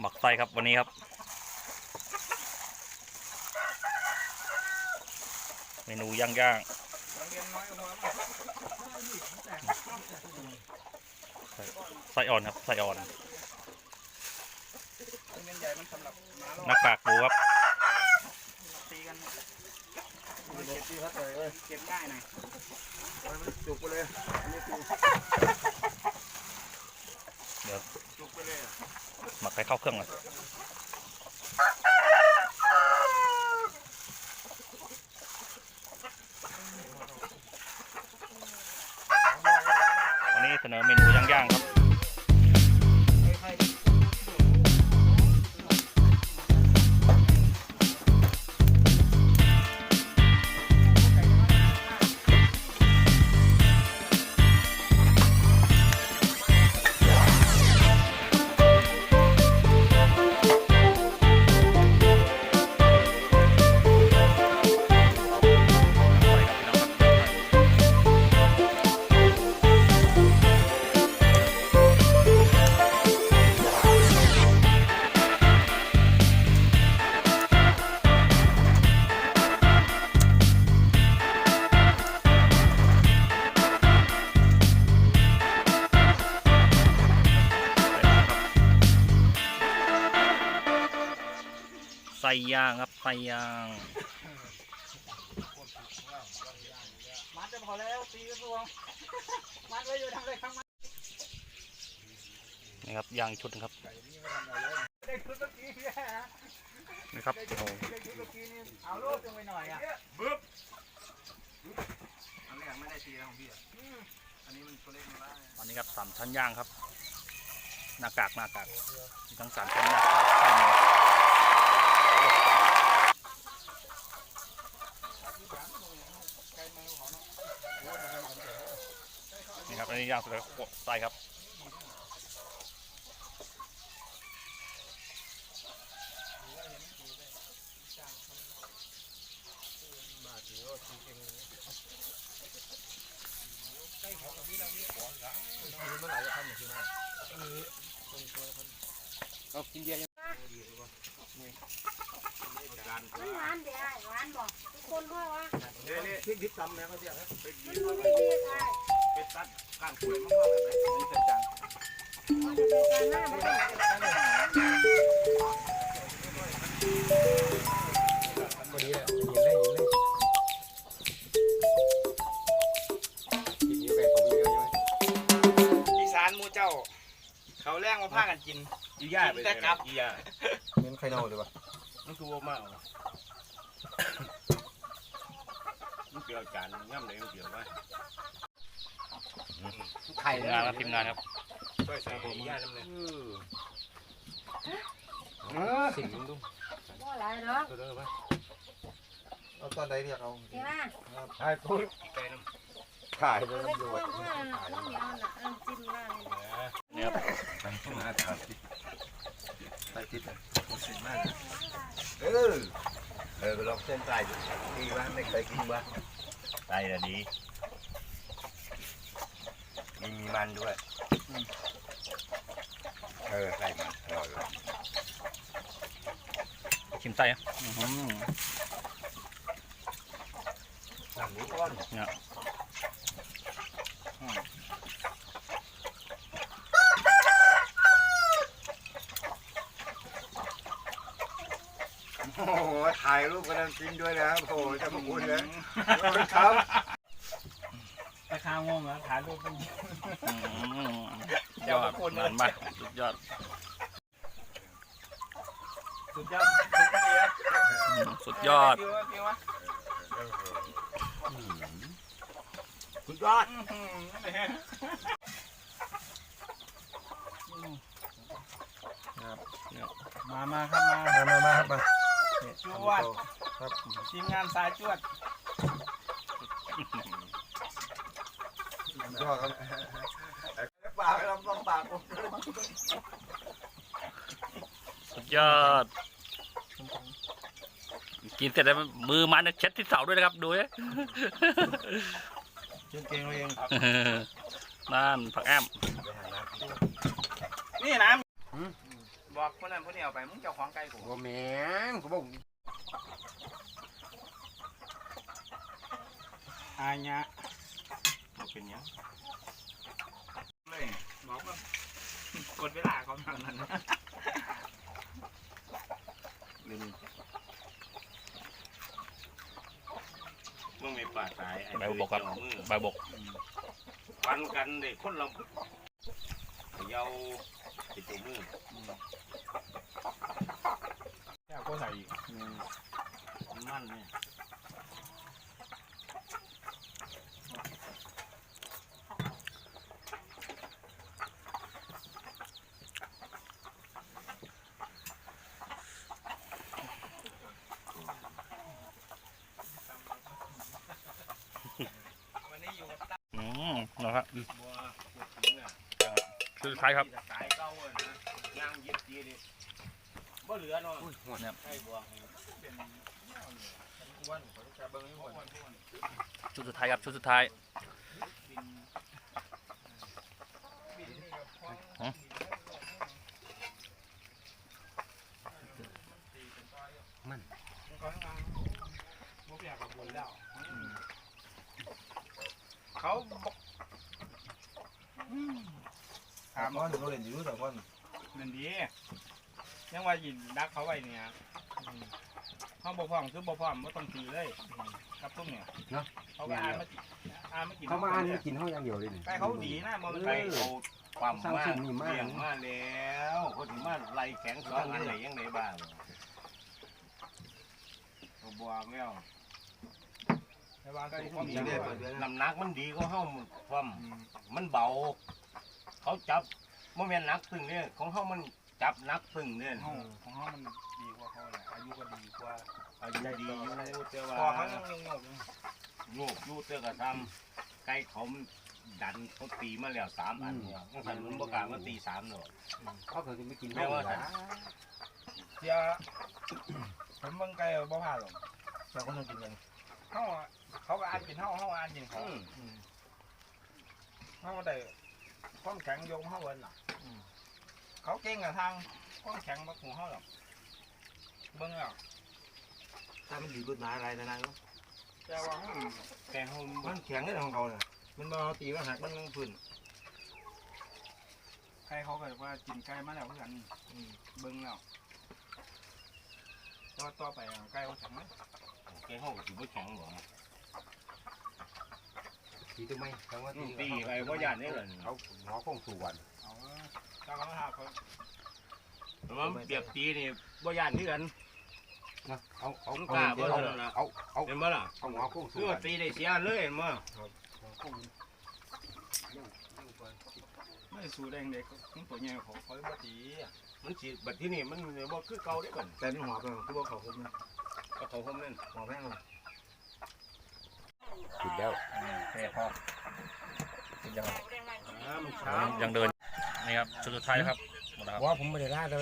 หมักไส้ครับวันนี้ครับ เมนูย่างย่างๆไส้อ่อนครับไส้อ่อนน้ากากดูครับเก็บที่พัดเลยเก็บง่ายหน่อยจุกไปเลย หมักให้เข้าเครื่องก่อนวัน ย่างครับไส้ย่างมัดจะพอแล้วตีกระทรวงมัดไว้อยู่ทำอะไรข้างมัดนี่ครับย่างชุดนะครับเด็กชุดเมื่อกี้เนี่ยฮะนี่ครับโอ้เด็กชุดเมื่อกี้นี่เอาลูกลงไปหน่อยอะอันนี้ยังไม่ได้ตีนะของพี่อะอันนี้มันตัวเล็กมาได้อันนี้ครับสามชั้นย่างครับหน้ากากหน้ากากมีทั้งสามชั้นหน้ากากไส้เนื้อ นี่ครับ อันนี้ย่างสร็จแล้วก็ไส้ครับเอากินเบียร์ยัง มันหวานเดี๋ยวหวานบอกทุกคนก็ว่าเนี่ยเนี่ยพริกดิบตำนะเขาเรียกนะเป็นมันดูดีดีค่ะเป็นตัดก้านกล้วยมะพร้าวอะไรแบบนี้เป็นจังมันจะเป็นการหน้าไม่ได้พอดีเลยยิงเลยยิงเลยกินเยอะไปผมเยอะเยอะอีสานหมูเจ้า เขาแรงมาพากันกินอีย่าไปแต่กลับอีย่าเน้นไข่เน่าเลยป่ะ มันคือว่ามากว่ะมันเกี่ยวกันง่ำเลยมันเกี่ยวว่าไข่ทีมงานครับทีมงานครับช่วยใส่ผมอีย่าน้ำเลยสิ่งนึงดูบ่หลายหรอกตัวเด้อป่ะเอาตอนใดเรียกเอาเห็นไหมถ่ายตัวถ่ายเลเอายไปน้ำคั่ด้ววยเพื่อนน้ำเหนียวน่ะน้ำจิ้มหน้านี่นี่ครับมาถ่าย ไปติดถ่ายติดสิมากเออเออลองเส้นใต้ดูดีว่าไม่เคยกินว่าใส่ละดีมีมีมันด้วยเออใส่มันเออชิมไส้ครับอื้อหือสั่งนี้ก้อนเนี่ย โอ้โหถ่ายรูปกันกินด้วยนะครับโอ้โหจะมาคุณเลยครับราคางงเหรอถ่ายรูปเป็นอื้อหือยอดมันมากสุดยอดสุดยอดสุดยอดเลยอื้อสุดยอดฟิวะฟิวะสุดยอดอื้อหือมา มาครับมา มา มามาครับมา จวด ครับทีมงานสายจวดยอดครับปากลำต้องปากผมสุดยอด กินเสร็จแล้วมือมันเช็ดที่เสาด้วยนะครับ ดูเนี่ยเก่งๆเองนั่นผักแอมนี่น้ำ บบอกคนนั้นคนนี้เอาไปมึงเจ้าของไก่กูบ่แม่นกูบอกอาญะมันเป็นยังเลยบอกว่ากดเวลาเขาทางนั้นลืมมึงไม่ปาดตายไอ้ใบบุบกครับมือใบบุบกปันกันเด็กคนเราเขยาติดตัวมือ แค่ก็ใส่อีก มันมันเนี่ยวันนี้อยู่กับตั้อืมนะครับบัวบัวทิ้งอะชุดสุดท้ายครับ สายเก้าอะนะย่างยิบจีดิ บ่เหลือเนาะเนี่ยให้บัววันเขาจะเบิ้งให้หมดชุดสุดท้ายครับชุดสุดท้ายเขาทางบ่อยากกับบนแล้วเขาบอกถามก้อนเขาเล่นอยู่แต่ก้อนนั่นดี ยังว่ายินดักเขาไว้เนี่ยเขาบ่พร้อมคือบ่พร้อมบ่ต้องตีเลยกับตุ้มเนี่ยเขาก็อ่านมาอ่านมากินเขามาอ่านกินเขาอย่างเดียวเลยนี่ใกล้เขาดีนะมันไปเอาความสร้างมาสิ่งนี้มาเลี้ยงมาแล้วเขาถึงมาไล่แข็งสองอันไหนยังไงบ้างเขาบอกแล้วแต่ว่าใกล้ความดีจำเลเลยยเปิดเดือนน้ำหนักมันดีก็เฮาความมันเบา เขาจับมันแม่นหนักตึงเนี่ยของเฮามัน จับหนักตึงเนี่ยของของเขามันดีกว่าเขาแหละอายุก็ดีกว่าอายุดีอยู่แต่ว่าพอเขายังงงๆอยู่โยกอยู่แต่ก็ทำไก่เขามันดันเขาตีมาแล้วสามอันเนี่ยมันสันมันบ่กล้ามาตีสามเนาะเขาเคยกินไม่กินแม่ว่าเสียผมเบิ่งไกลบ่พลาดหรอกเราก็ต้องกินกันเขาอะเขาก็อ่านกินเขาเขาอ่านกินเขาอืมเขาก็ได้ความแข็งโยงเขาเวินหรอก เขาเก่งกับทางความแข็งบักหูเขาหรอกเบิ่งแล้วถ้ามันดีกฎหมายอะไรนะนะแต่ว่าเขาแต่เขามันแข็งได้ของเขาเนี่ยมันมาตีมันหักมันยังพื้นใครเขาก็ว่ากินไก่มาแล้วเพื่อนเบิ่งแล้วต่อต่อไปอะไก่เขาแข็งไหมแกเขาก็สิบ่แข็งบ่ตีตัวไม่ทั้งว่าตีไปบ่ย่านนี่แหละเขาหมอคงสู่วันเอา เจ้าก็มาหาเขามันเปรียบตีนี่บ่ย่านที่กันนะเอาเอากล้าบ่ล่ะเอาเอาเห็นบ่ล่ะเอาหมอคงสู่คือวัว่านตีได้เสียเลยเห็นบ่ไม่สู้แดงเด็กมันตัวใหญ่เขาเขาบ่ตีอะมันสิบัดที่นี่มันบ่คือเก่าเด้บัดแต่นี่หัวเป็นคือว่าเขาคงนะก็เขาผมนั่นหัวแม่งเลยติดแล้วแค่พอยังน้ำยัเช้างยังเดิน นี่ครับชุดสุดท้ายครับหมดแล้วครับว่าผมไม่ได้ล่าเรา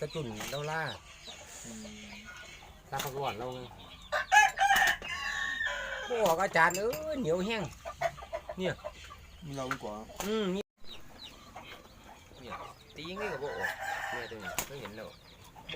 ตะจุ่นเราล่าล่าพักก่อนเราไงบอกอาจารย์เออเหนียวแห้งมีเราดีกว่าอืมนี่เนี่ยตีงี้ก็บอกเนี่ยตรงนี้ก็เห็นแล้ว